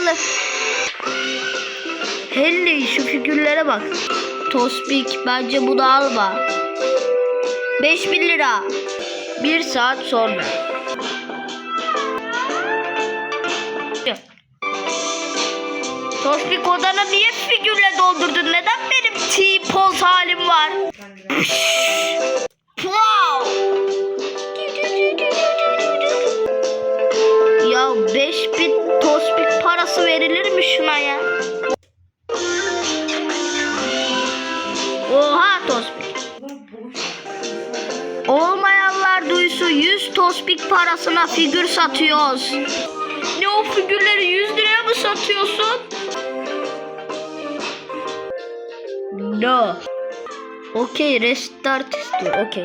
pahalı. Helly şu figürlere bak. Tospik bence bunu alma. 5000 lira. Bir saat sonra. Tospik odana niye figürle doldurdun? Neden benim T-poz halim var? wow. Ya 5000 tospik parası verilir mi şuna ya? Oha tospik. Olmayanlar duysun 100 tospik parasına figür satıyoruz. Ne o figürleri 100 liraya mı satıyorsun? No. Okey restart istiyor. Okey.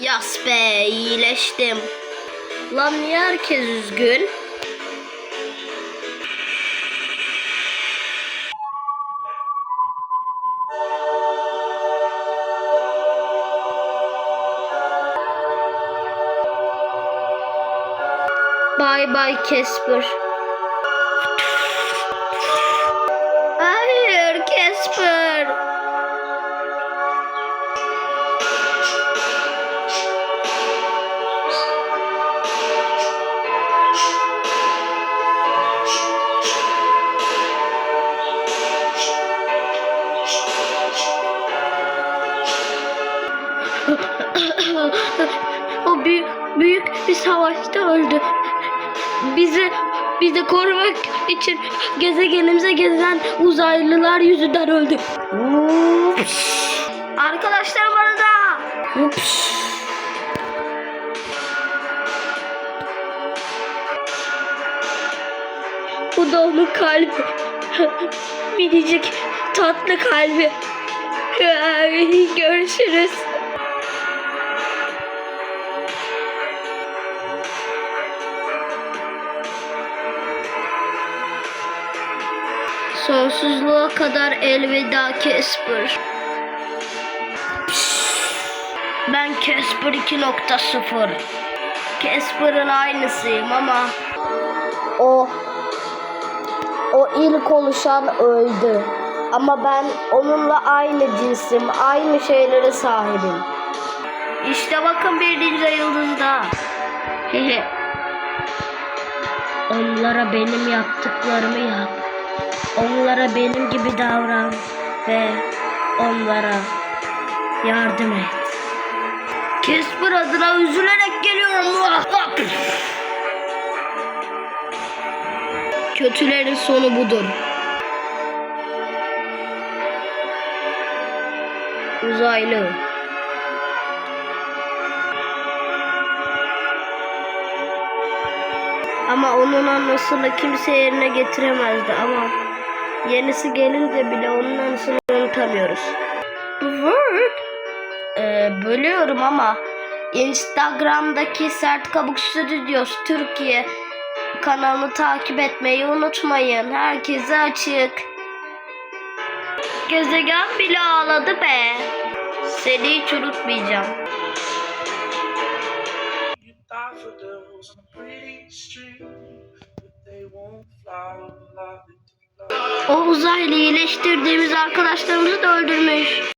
Yas be iyileştim. Lan niye herkes üzgün? Bye bye Casper. Hayır Casper. Bir savaşta öldü. Bizi bizi korumak için gezegenimize gezen uzaylılar yüzünden öldü. Ups. Arkadaşlarım arada. Ups. Bu da onun kalbi. Minicik tatlı kalbi. Görüşürüz. Sonsuzluğa kadar elveda Casper. Ben Casper 2.0. Casper'ın aynısıyım ama o o ilk oluşan öldü. Ama ben onunla aynı cinsim, aynı şeylere sahibim. İşte bakın bir ninja yıldızda. Onlara benim yaptıklarımı yap. Onlara benim gibi davran ve onlara yardım et. Casper adına üzülerek geliyorum. Kötülerin sonu budur. Uzaylı. Ama onun anısını kimse yerine getiremezdi ama yenisi gelince bile onun anısını unutamıyoruz. Word? Ee, bölüyorum ama Instagram'daki Sert Kabuk Stüdyos Türkiye kanalını takip etmeyi unutmayın. Herkese açık. Gezegen bile ağladı be. Seni hiç unutmayacağım. O uzaylı iyileştirdiğimiz arkadaşlarımızı da öldürmüş.